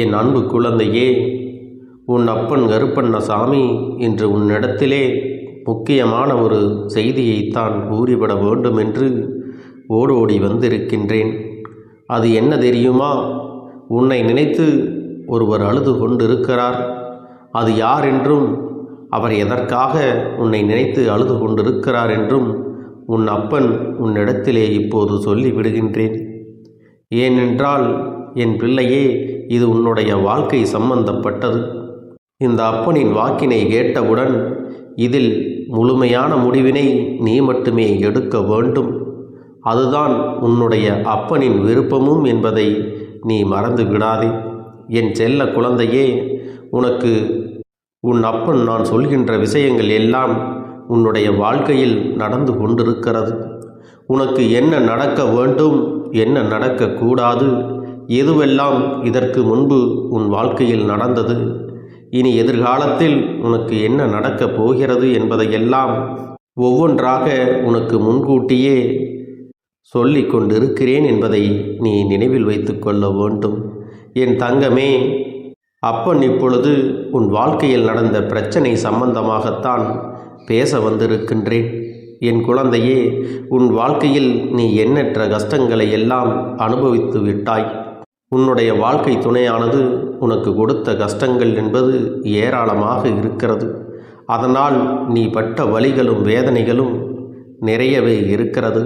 என் அன்பு குழந்தையே உன் அப்பன் கருப்பண்ண சாமி இன்று உன்னிடத்திலே முக்கியமான ஒரு செய்தியைத்தான் கூறிவிட வேண்டும் என்று ஓடோடி வந்திருக்கின்றேன். அது என்ன தெரியுமா? உன்னை நினைத்து ஒருவர் அழுது கொண்டிருக்கிறார். அது யார் என்றும் அவர் எதற்காக உன்னை நினைத்து அழுது கொண்டிருக்கிறார் என்றும் உன் அப்பன் உன்னிடத்திலே இப்போது சொல்லிவிடுகின்றேன். ஏனென்றால் என் பிள்ளையே இது உன்னுடைய வாழ்க்கை சம்பந்தப்பட்டது. இந்த அப்பனின் வாக்கினை கேட்டவுடன் இதில் முழுமையான முடிவினை நீ மட்டுமே எடுக்க வேண்டும். அதுதான் உன்னுடைய அப்பனின் விருப்பமும் என்பதை நீ மறந்து விடாதே என் செல்ல குழந்தையே உனக்கு உன் அப்பன் நான் சொல்கின்ற விஷயங்கள் எல்லாம் உன்னுடைய வாழ்க்கையில் நடந்து கொண்டிருக்கிறது. உனக்கு என்ன நடக்க வேண்டும் என்ன நடக்கக்கூடாது எதுவெல்லாம் இதற்கு முன்பு உன் வாழ்க்கையில் நடந்தது? இனி எதிர்காலத்தில் உனக்கு என்ன நடக்கப் போகிறது என்பதையெல்லாம் ஒவ்வொன்றாக உனக்கு முன்கூட்டியே சொல்லி கொண்டிருக்கிறேன் என்பதை நீ நினைவில் வைத்துக்கொள்ள வேண்டும். என் தங்கமே அப்பன் இப்பொழுது உன் வாழ்க்கையில் நடந்த பிரச்சனை சம்பந்தமாகத்தான் பேச வந்திருக்கின்றேன். என் குழந்தையே உன் வாழ்க்கையில் நீ எண்ணற்ற கஷ்டங்களை எல்லாம் அனுபவித்து விட்டாய். உன்னுடைய வாழ்க்கை துணையானது உனக்கு கொடுத்த கஷ்டங்கள் என்பது ஏராளமாக இருக்கிறது. அதனால் நீ பட்ட வழிகளும் வேதனைகளும் நிறையவே இருக்கிறது.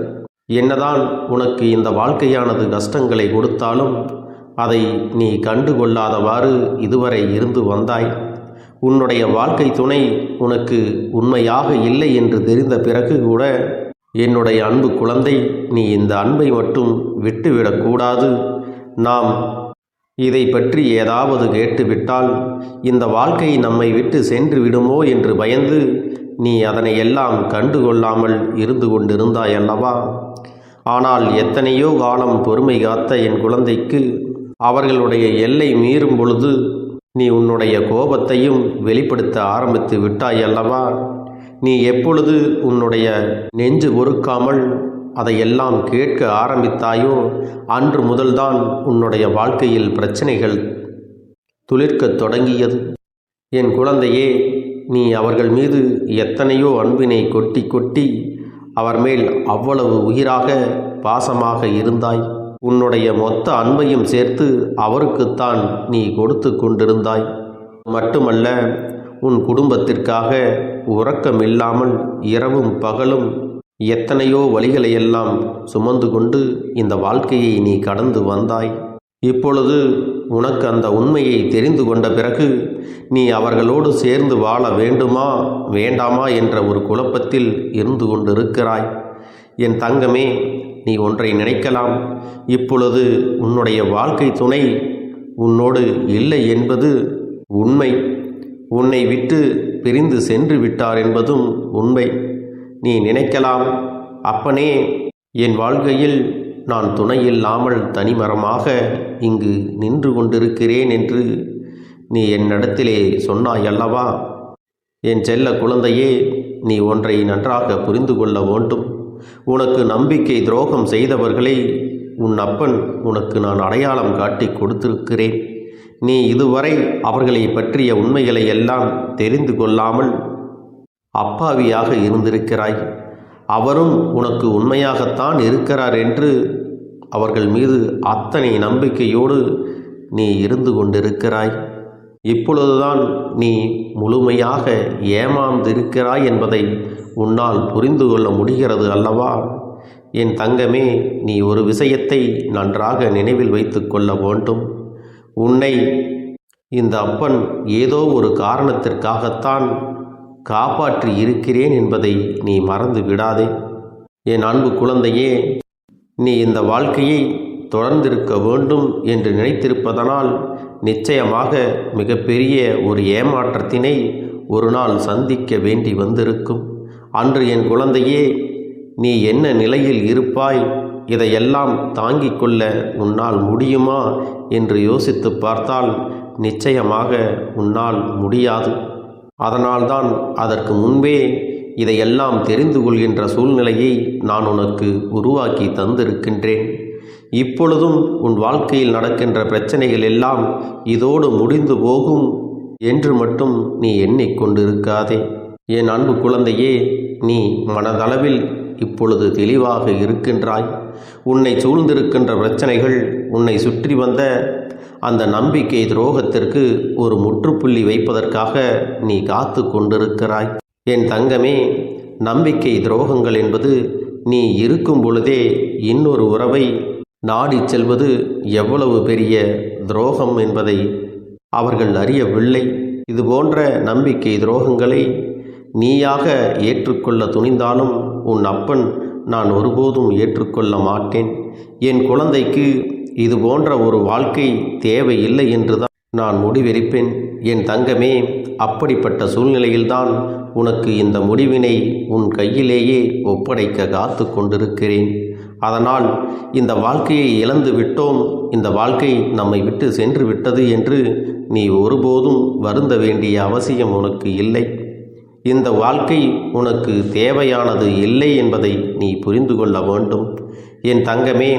என்னதான் உனக்கு இந்த வாழ்க்கையானது கஷ்டங்களை கொடுத்தாலும் அதை நீ கண்டுகொள்ளாதவாறு இதுவரை இருந்து வந்தாய். உன்னுடைய வாழ்க்கை துணை உனக்கு உண்மையாக இல்லை என்று தெரிந்த பிறகு கூட என்னுடைய அன்பு குழந்தை நீ இந்த அன்பை மட்டும் விட்டுவிடக்கூடாது. நாம் இதை பற்றி ஏதாவது கேட்டுவிட்டால் இந்த வாழ்க்கை நம்மை விட்டு சென்று விடுமோ என்று பயந்து நீ அதனை எல்லாம் கண்டுகொள்ளாமல் இருந்து கொண்டிருந்தாய் அல்லவா? ஆனால் எத்தனையோ காலம் பொறுமை காத்த என் குழந்தைக்கு அவர்களுடைய எல்லை மீறும் பொழுது நீ உன்னுடைய கோபத்தையும் வெளிப்படுத்த ஆரம்பித்து விட்டாய் அல்லவா? நீ எப்பொழுது உன்னுடைய நெஞ்சு பொறுக்காமல் அதையெல்லாம் கேட்க ஆரம்பித்தாயோ? அன்று முதல்தான் உன்னுடைய வாழ்க்கையில் பிரச்சனைகள் துளிர்க்கத் தொடங்கியது. என் குழந்தையே நீ அவர்கள் மீது எத்தனையோ அன்பினை கொட்டி கொட்டி அவர் மேல் அவ்வளவு உயிராக பாசமாக இருந்தாய். உன்னுடைய மொத்த அன்பையும் சேர்த்து அவருக்குத்தான் நீ கொடுத்து கொண்டிருந்தாய். மட்டுமல்ல உன் குடும்பத்திற்காக உறக்கமில்லாமல் இரவும் பகலும் எத்தனையோ வழிகளையெல்லாம் சுமந்து கொண்டு இந்த வாழ்க்கையை நீ கடந்து வந்தாய். இப்பொழுது உனக்கு அந்த உண்மையை தெரிந்து கொண்ட பிறகு நீ அவர்களோடு சேர்ந்து வாழ வேண்டுமா வேண்டாமா என்ற ஒரு குழப்பத்தில் இருந்து கொண்டிருக்கிறாய். என் தங்கமே நீ ஒன்றை நினைக்கலாம். இப்பொழுது உன்னுடைய வாழ்க்கை துணை உன்னோடு இல்லை என்பது உண்மை. உன்னை விட்டு பிரிந்து சென்று விட்டார் என்பதும் உண்மை. நீ நினைக்கலாம். அப்பனே என் வாழ்க்கையில் நான் துணையில்லாமல் தனிமரமாக இங்கு நின்று கொண்டிருக்கிறேன் என்று நீ என்னிடத்திலே சொன்னாய் அல்லவா என் செல்ல குழந்தையே நீ ஒன்றை நன்றாக புரிந்து கொள்ள வேண்டும். உனக்கு நம்பிக்கை துரோகம் செய்தவர்களை உன் அப்பன் உனக்கு நான் அடையாளம் காட்டி கொடுத்திருக்கிறேன். நீ இதுவரை அவர்களை பற்றிய உண்மைகளை எல்லாம் தெரிந்து கொள்ளாமல் அப்பாவியாக இருந்திருக்கிறாய். அவரும் உனக்கு உண்மையாகத்தான் இருக்கிறார் என்று அவர்கள் மீது அத்தனை நம்பிக்கையோடு நீ இருந்து கொண்டிருக்கிறாய். இப்பொழுதுதான் நீ முழுமையாக ஏமாந்திருக்கிறாய் என்பதை உன்னால் புரிந்து கொள்ள முடிகிறது அல்லவா? என் தங்கமே நீ ஒரு விஷயத்தை நன்றாக நினைவில் வைத்து கொள்ள வேண்டும். உன்னை இந்த அப்பன் ஏதோ ஒரு காரணத்திற்காகத்தான் காப்பாற்றி இருக்கிறேன் என்பதை நீ மறந்து விடாதே. என் அன்பு குழந்தையே நீ இந்த வாழ்க்கையை தொடர்ந்திருக்க வேண்டும் என்று நினைத்திருப்பதனால் நிச்சயமாக மிகப்பெரிய ஒரு ஏமாற்றத்தினை ஒரு நாள் சந்திக்க வேண்டி வந்திருக்கும். அன்று என் குழந்தையே நீ என்ன நிலையில் இருப்பாய்? இதையெல்லாம் தாங்கிக் கொள்ள உன்னால் முடியுமா? என்று யோசித்து பார்த்தால் நிச்சயமாக உன்னால் முடியாது. அதனால்தான் அதற்கு முன்பே இதையெல்லாம் தெரிந்து கொள்கின்ற சூழ்நிலையை நான் உனக்கு உருவாக்கி தந்திருக்கின்றேன். இப்பொழுதும் உன் வாழ்க்கையில் நடக்கின்ற பிரச்சனைகள் எல்லாம் இதோடு முடிந்து போகும் என்று மட்டும் நீ எண்ணிக்கொண்டிருக்காதே என் அன்பு குழந்தையே நீ மனதளவில் இப்பொழுது தெளிவாக இருக்கின்றாய். உன்னை சூழ்ந்திருக்கின்ற பிரச்சனைகள் உன்னை சுற்றி வந்த அந்த நம்பிக்கை துரோகத்திற்கு ஒரு முற்றுப்புள்ளி வைப்பதற்காக நீ காத்து கொண்டிருக்கிறாய். என் தங்கமே நம்பிக்கை துரோகங்கள் என்பது நீ இருக்கும் பொழுதே இன்னொரு உறவை நாடிச் செல்வது எவ்வளவு பெரிய துரோகம் என்பதை அவர்கள் அறியவில்லை. இது போன்ற நம்பிக்கை துரோகங்களை நீயாக ஏற்றுக்கொள்ள துணிந்தாலும் உன் அப்பன் நான் ஒருபோதும் ஏற்றுக்கொள்ள மாட்டேன். என் குழந்தைக்கு இது போன்ற ஒரு வாழ்க்கை தேவையில்லை என்றுதான் நான் முடிவெடுப்பேன். என் தங்கமே அப்படிப்பட்ட சூழ்நிலையில்தான் உனக்கு இந்த முடிவினை உன் கையிலேயே ஒப்படைக்க காத்து கொண்டிருக்கிறேன். அதனால் இந்த வாழ்க்கையை இழந்து விட்டோம். இந்த வாழ்க்கை நம்மை விட்டு சென்று விட்டது என்று நீ ஒருபோதும் வருந்த வேண்டிய அவசியம் உனக்கு இல்லை. இந்த வாழ்க்கை உனக்கு தேவையானது இல்லை என்பதை நீ புரிந்து கொள்ள வேண்டும். என் தங்கமே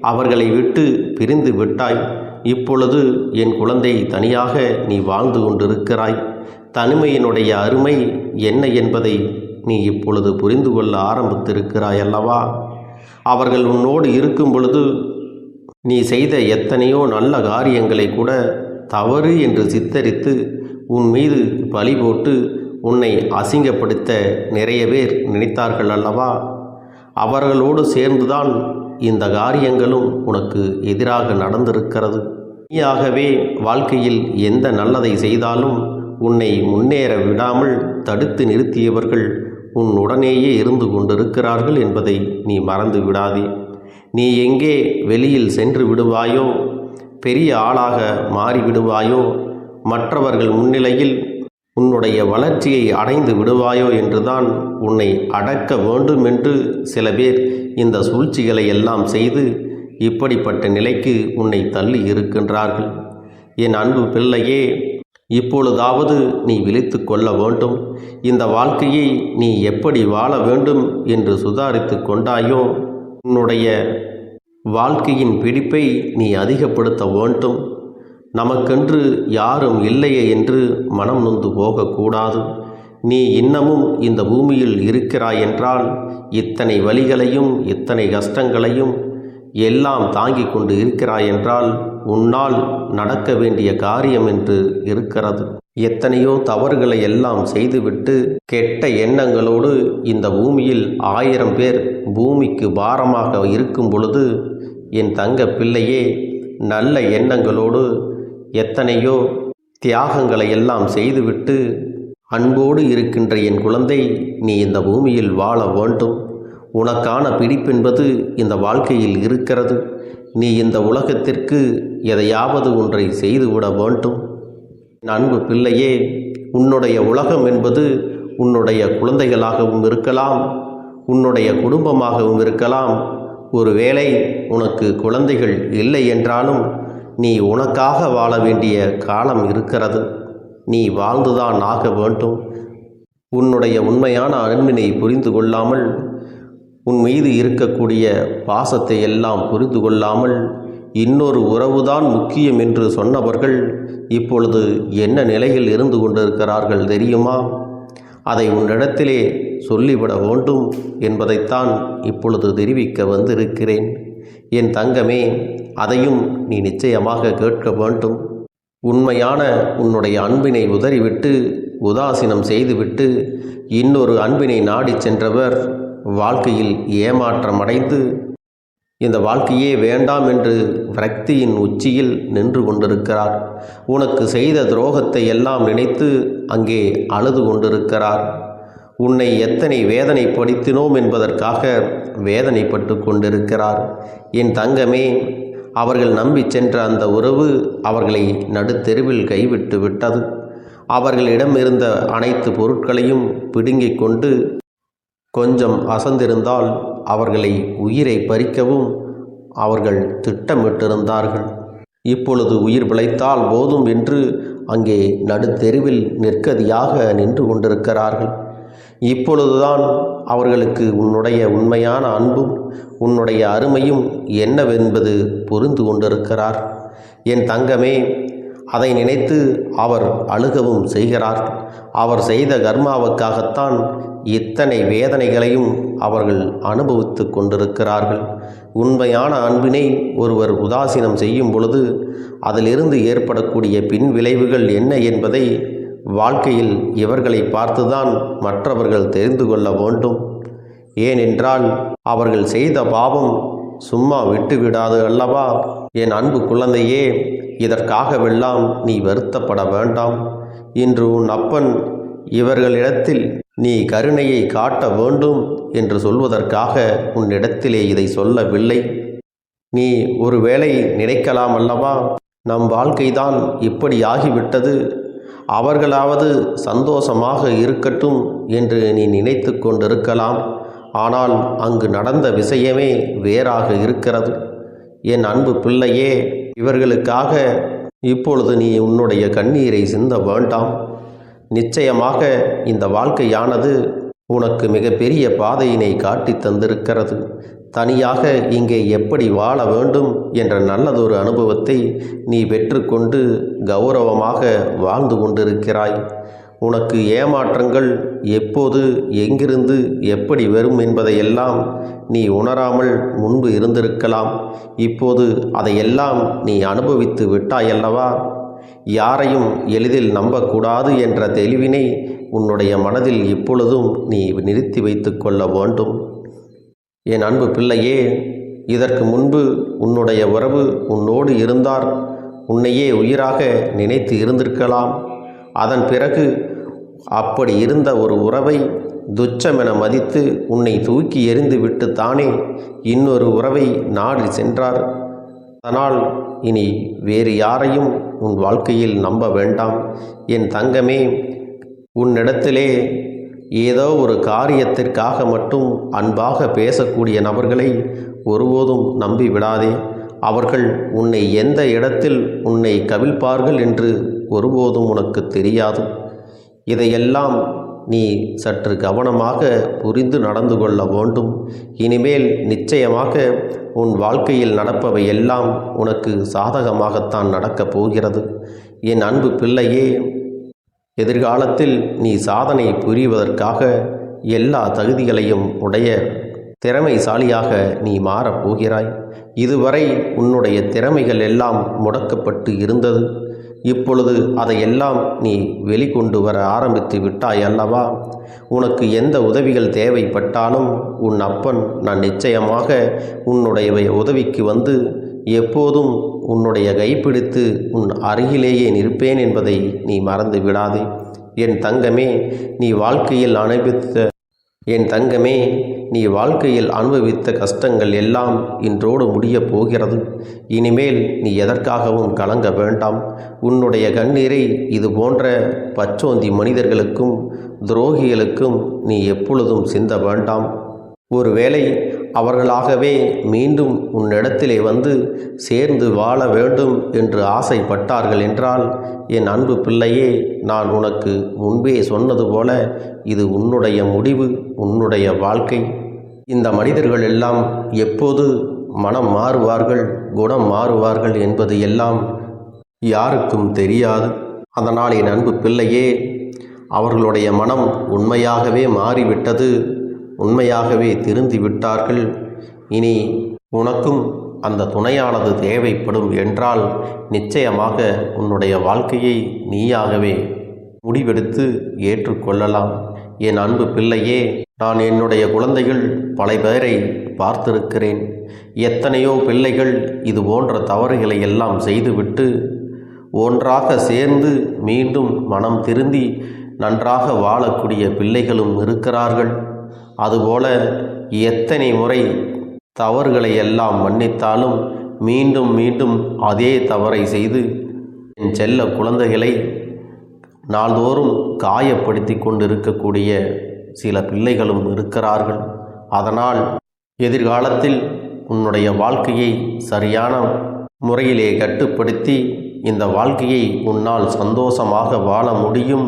அவர்களை விட்டு பிரிந்து விட்டாய். இப்பொழுது என் குழந்தை தனியாக நீ வாழ்ந்து கொண்டிருக்கிறாய். தனிமையினுடைய அருமை என்ன என்பதை நீ இப்பொழுது புரிந்து கொள்ள ஆரம்பித்திருக்கிறாய் அல்லவா அவர்கள் உன்னோடு இருக்கும் பொழுது நீ செய்த எத்தனையோ நல்ல காரியங்களை கூட தவறு என்று சித்தரித்து உன் மீது பழி போட்டு உன்னை அசிங்கப்படுத்த நிறைய பேர் நினைத்தார்கள் அல்லவா? அவர்களோடு சேர்ந்துதான் இந்த காரியங்களும் உனக்கு எதிராக நடந்திருக்கிறது. நீயாகவே வாழ்க்கையில் எந்த நல்லதை செய்தாலும் உன்னை முன்னேற விடாமல் தடுத்து நிறுத்தியவர்கள் உன் உடனேயே இருந்து கொண்டிருக்கிறார்கள் என்பதை நீ மறந்து விடாதே. நீ எங்கே வெளியில் சென்று விடுவாயோ பெரிய ஆளாக மாறிவிடுவாயோ மற்றவர்கள் முன்னிலையில் உன்னுடைய வளர்ச்சியை அடைந்து விடுவாயோ என்றுதான் உன்னை அடக்க வேண்டும் என்று சில பேர் இந்த சூழ்ச்சிகளை எல்லாம் செய்து இப்படிப்பட்ட நிலைக்கு உன்னை தள்ளி இருக்கின்றார்கள். என் அன்பு பிள்ளையே இப்பொழுதாவது நீ விழித்து கொள்ள வேண்டும். இந்த வாழ்க்கையை நீ எப்படி வாழ வேண்டும் என்று சுதாரித்து கொண்டாயோ உன்னுடைய வாழ்க்கையின் பிடிப்பை நீ அதிகப்படுத்த வேண்டும். நமக்கென்று யாரும் இல்லையே என்று மனம் நொந்து போகக்கூடாது. நீ இன்னமும் இந்த பூமியில் இருக்கிறாய் என்றால் இத்தனை வழிகளையும் இத்தனை கஷ்டங்களையும் எல்லாம் தாங்கிக் கொண்டு இருக்கிறாய் என்றால் உன்னால் நடக்க வேண்டிய காரியம் என்று இருக்கிறது. எத்தனையோ தவறுகளை எல்லாம் செய்துவிட்டு கெட்ட எண்ணங்களோடு இந்த பூமியில் ஆயிரம் பேர் பூமிக்கு பாரமாக இருக்கும் பொழுது என் தங்க பிள்ளையே நல்ல எண்ணங்களோடு எத்தனையோ தியாகங்களை எல்லாம் செய்துவிட்டு அன்போடு இருக்கின்ற என் குழந்தை நீ இந்த பூமியில் வாழ வேண்டும். உனக்கான பிடிப்பென்பது இந்த வாழ்க்கையில் இருக்கிறது. நீ இந்த உலகத்திற்கு எதையாவது ஒன்றை செய்துவிட வேண்டும். அன்பு பிள்ளையே உன்னுடைய உலகம் என்பது உன்னுடைய குழந்தைகளாகவும் இருக்கலாம் உன்னுடைய குடும்பமாகவும் இருக்கலாம். ஒருவேளை உனக்கு குழந்தைகள் இல்லை என்றாலும் நீ உனக்காக வாழ வேண்டிய காலம் இருக்கிறது. நீ வாழ்ந்துதான் ஆக வேண்டும். உன்னுடைய உண்மையான அன்பினை புரிந்து கொள்ளாமல் உன் மீது இருக்கக்கூடிய பாசத்தை எல்லாம் புரிந்து கொள்ளாமல் இன்னொரு உறவுதான் முக்கியம் என்று சொன்னவர்கள் இப்பொழுது என்ன நிலையில் இருந்து கொண்டிருக்கிறார்கள் தெரியுமா? அதை உன்னிடத்திலே சொல்லிவிட வேண்டும் என்பதைத்தான் இப்பொழுது தெரிவிக்க வந்திருக்கிறேன். என் தங்கமே அதையும் நீ நிச்சயமாக கேட்க வேண்டும். உண்மையான உன்னுடைய அன்பினை உதறிவிட்டு உதாசீனம் செய்துவிட்டு இன்னொரு அன்பினை நாடிச் சென்றவர் வாழ்க்கையில் ஏமாற்றமடைந்து இந்த வாழ்க்கையே வேண்டாம் என்று விரக்தியின் உச்சியில் நின்று கொண்டிருக்கிறார். உனக்கு செய்த துரோகத்தை எல்லாம் நினைத்து அங்கே அழுது கொண்டிருக்கிறார். உன்னை எத்தனை வேதனைப்படுத்தினோம் என்பதற்காக வேதனைப்பட்டு கொண்டிருக்கிறார். என் தங்கமே அவர்கள் நம்பி சென்ற அந்த உறவு அவர்களை நடுத்தெருவில் கைவிட்டு விட்டது. அவர்களிடம் இருந்த அனைத்து பொருட்களையும் பிடுங்கிக் கொண்டு கொஞ்சம் அசந்திருந்தால் அவர்களை உயிரை பறிக்கவும் அவர்கள் திட்டமிட்டிருந்தார்கள். இப்பொழுது உயிர் பிழைத்தால் போதும் என்று அங்கே நடுத்தெருவில் நிற்கதியாக நின்று கொண்டிருக்கிறார்கள். இப்பொழுதுதான் அவர்களுக்கு உன்னுடைய உண்மையான அன்பும் உன்னுடைய அருமையும் என்னவென்பது புரிந்து கொண்டிருக்கிறார். என் தங்கமே அதை நினைத்து அவர் அழுகவும் செய்கிறார். அவர் செய்த கர்மாவுக்காகத்தான் இத்தனை வேதனைகளையும் அவர்கள் அனுபவித்து கொண்டிருக்கிறார்கள். உண்மையான அன்பினை ஒருவர் உதாசீனம் செய்யும் பொழுது அதிலிருந்து ஏற்படக்கூடிய பின் விளைவுகள் என்ன என்பதை வாழ்க்கையில் இவர்களை பார்த்துதான் மற்றவர்கள் தெரிந்து கொள்ள வேண்டும். ஏனென்றால் அவர்கள் செய்த பாவம் சும்மா விட்டுவிடாது அல்லவா? என் அன்பு குழந்தையே இதற்காகவெல்லாம் நீ வருத்தப்பட வேண்டாம். இன்று உன் அப்பன் இவர்களிடத்தில் நீ கருணையை காட்ட வேண்டும் என்று சொல்வதற்காக உன்னிடத்திலே இதை சொல்லவில்லை. நீ ஒருவேளை நினைக்கலாம் அல்லவா? நம் வாழ்க்கைதான் இப்படி ஆகிவிட்டது. அவர்களாவது சந்தோஷமாக இருக்கட்டும் என்று நீ நினைத்து கொண்டிருக்கலாம். ஆனால் அங்கு நடந்த விஷயமே வேறாக இருக்கிறது. என் அன்பு பிள்ளையே இவர்களுக்காக இப்பொழுது நீ உன்னுடைய கண்ணீரை சிந்த வேண்டாம். நிச்சயமாக இந்த வாழ்க்கையானது உனக்கு மிகப்பெரிய பாதையினை காட்டித் தந்திருக்கிறது. தனியாக இங்கே எப்படி வாழ வேண்டும் என்ற நல்லதொரு அனுபவத்தை நீ பெற்றுக்கொண்டு கௌரவமாக வாழ்ந்து கொண்டிருக்கிறாய். உனக்கு ஏமாற்றங்கள் எப்போது எங்கிருந்து எப்படி வரும் என்பதையெல்லாம் நீ உணராமல் முன்பு இருந்திருக்கலாம். இப்போது அதையெல்லாம் நீ அனுபவித்து விட்டாயல்லவா? யாரையும் எளிதில் நம்பக்கூடாது என்ற தெளிவினை உன்னுடைய மனதில் இப்பொழுதும் நீ நிறுத்தி வைத்து கொள்ள வேண்டும். என் அன்பு பிள்ளையே இதற்கு முன்பு உன்னுடைய உறவு உன்னோடு இருந்தார். உன்னையே உயிராக நினைத்து இருந்திருக்கலாம். அதன் பிறகு அப்படி இருந்த ஒரு உறவை துச்சமென மதித்து உன்னை தூக்கி எறிந்துவிட்டு தானே இன்னொரு உறவை நாடி சென்றார். அதனால் இனி வேறு யாரையும் உன் வாழ்க்கையில் நம்ப வேண்டாம். என் தங்கமே உன்னிடத்திலே ஏதோ ஒரு காரியத்திற்காக மட்டும் அன்பாக பேசக்கூடிய நபர்களை ஒருபோதும் நம்பி விடாதே. அவர்கள் உன்னை எந்த இடத்தில் உன்னை கவிழ்ப்பார்கள் என்று ஒருபோதும் உனக்கு தெரியாது. இதையெல்லாம் நீ சற்று கவனமாக புரிந்து நடந்து கொள்ள வேண்டும். இனிமேல் நிச்சயமாக உன் வாழ்க்கையில் நடப்பவை எல்லாம் உனக்கு சாதகமாகத்தான் நடக்கப் போகிறது. என் அன்பு பிள்ளையே எதிர்காலத்தில் நீ சாதனை புரிவதற்காக எல்லா தகுதிகளையும் உடைய திறமைசாலியாக நீ மாறப் போகிறாய். இதுவரை உன்னுடைய திறமைகள் எல்லாம் முடக்கப்பட்டு இருந்தது. இப்பொழுது அதையெல்லாம் நீ வெளிக்கொண்டு வர ஆரம்பித்து விட்டாய் அல்லவா? உனக்கு எந்த உதவிகள் தேவைப்பட்டாலும் உன் அப்பன் நான் நிச்சயமாக உன்னுடைய உதவிக்கு வந்து எப்போதும் உன்னுடைய கைப்பிடித்து உன் அருகிலேயே நிற்பேன் என்பதை நீ மறந்து விடாதே. என் தங்கமே நீ வாழ்க்கையில் அனுபவித்த என் தங்கமே நீ வாழ்க்கையில் அனுபவித்த கஷ்டங்கள் எல்லாம் இன்றோடு முடியப் போகிறது. இனிமேல் நீ எதற்காகவும் கலங்க வேண்டாம். உன்னுடைய கண்ணீரை இது போன்ற பச்சோந்தி மனிதர்களுக்கும் துரோகிகளுக்கும் நீ எப்பொழுதும் சிந்த வேண்டாம். ஒருவேளை அவர்களாகவே மீண்டும் உன்னிடத்திலே வந்து சேர்ந்து வாழ வேண்டும் என்று ஆசைப்பட்டார்கள் என்றால் என் அன்பு பிள்ளையே நான் உனக்கு முன்பே சொன்னது போல இது உன்னுடைய முடிவு உன்னுடைய வாழ்க்கை. இந்த மனிதர்கள் எல்லாம் எப்போது மனம் மாறுவார்கள் குணம் மாறுவார்கள் என்பது எல்லாம் யாருக்கும் தெரியாது. அதனால் என் அன்பு பிள்ளையே அவர்களுடைய மனம் உண்மையாகவே மாறிவிட்டது. உண்மையாகவே திருந்தி விட்டார்கள் இனி உனக்கும் அந்த துணையானது தேவைப்படும் என்றால் நிச்சயமாக உன்னுடைய வாழ்க்கையை நீயாகவே முடிவெடுத்து ஏற்றுக்கொள்ளலாம். என் அன்பு பிள்ளையே நான் என்னுடைய குழந்தைகள் பல பேரை பார்த்திருக்கிறேன். எத்தனையோ பிள்ளைகள் இது போன்ற தவறுகளை எல்லாம் செய்துவிட்டு ஒன்றாக சேர்ந்து மீண்டும் மனம் திருந்தி நன்றாக வாழக்கூடிய பிள்ளைகளும் இருக்கிறார்கள். அதுபோல எத்தனை முறை தவறுகளை எல்லாம் மன்னித்தாலும் மீண்டும் மீண்டும் அதே தவறை செய்து என் செல்ல குழந்தைகளை நாள்தோறும் காயப்படுத்தி கொண்டிருக்கக்கூடிய சில பிள்ளைகளும் இருக்கிறார்கள். அதனால் எதிர்காலத்தில் உன்னுடைய வாழ்க்கையை சரியான முறையிலே கட்டுப்படுத்தி இந்த வாழ்க்கையை உன்னால் சந்தோஷமாக வாழ முடியும்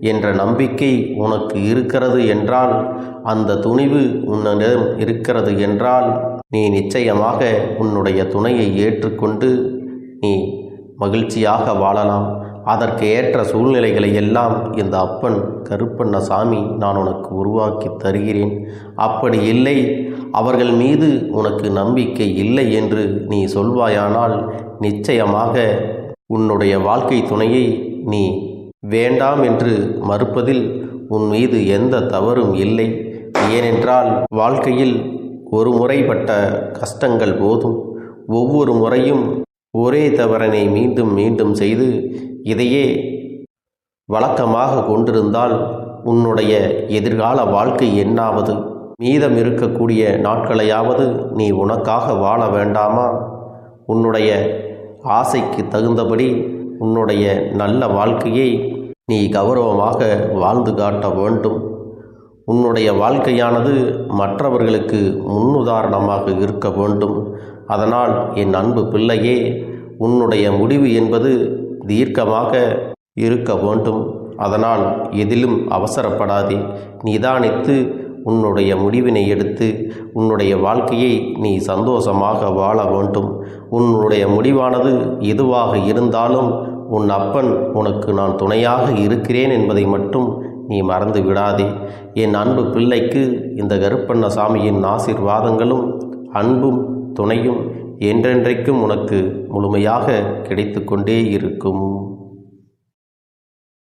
என்ற நம்பிக்கை உனக்கு இருக்கிறது என்றால் அந்த துணிவு உன்னிடம் இருக்கிறது என்றால் நீ நிச்சயமாக உன்னுடைய துணையை ஏற்றுக்கொண்டு நீ மகிழ்ச்சியாக வாழலாம். அதற்கு ஏற்ற சூழ்நிலைகளை எல்லாம் இந்த அப்பன் கருப்பண்ணசாமி நான் உனக்கு உருவாக்கி தருகிறேன். அப்படி இல்லை அவர்கள் மீது உனக்கு நம்பிக்கை இல்லை என்று நீ சொல்வாயானால் நிச்சயமாக உன்னுடைய வாழ்க்கை துணையை நீ வேண்டாம் என்று மறுப்பதில் உன் மீது எந்த தவறும் இல்லை. ஏனென்றால் வாழ்க்கையில் ஒரு முறைப்பட்ட கஷ்டங்கள் போதும். ஒவ்வொரு முறையும் ஒரே தவறனை மீண்டும் மீண்டும் செய்து இதையே வழக்கமாக கொண்டிருந்தால் உன்னுடைய எதிர்கால வாழ்க்கை என்னாவது? மீதம் இருக்கக்கூடிய நாட்களையாவது நீ உனக்காக வாழ வேண்டாமா? உன்னுடைய ஆசைக்கு தகுந்தபடி உன்னுடைய நல்ல வாழ்க்கையை நீ கௌரவமாக வாழ்ந்து காட்ட வேண்டும். உன்னுடைய வாழ்க்கையானது மற்றவர்களுக்கு முன்னுதாரணமாக இருக்க வேண்டும். அதனால் என் அன்பு பிள்ளையே உன்னுடைய முடிவு என்பது தீர்க்கமாக இருக்க வேண்டும். அதனால் எதிலும் அவசரப்படாதே. நிதானித்து உன்னுடைய முடிவினை எடுத்து உன்னுடைய வாழ்க்கையை நீ சந்தோஷமாக வாழ வேண்டும். உன்னுடைய முடிவானது எதுவாக இருந்தாலும் உன் அப்பன் உனக்கு நான் துணையாக இருக்கிறேன் என்பதை மட்டும் நீ மறந்து விடாதே. என் அன்பு பிள்ளைக்கு இந்த கருப்பண்ணசாமியின் ஆசீர்வாதங்களும் அன்பும் துணையும் என்றென்றைக்கும் உனக்கு முழுமையாக கிடைத்து கொண்டே இருக்கும்.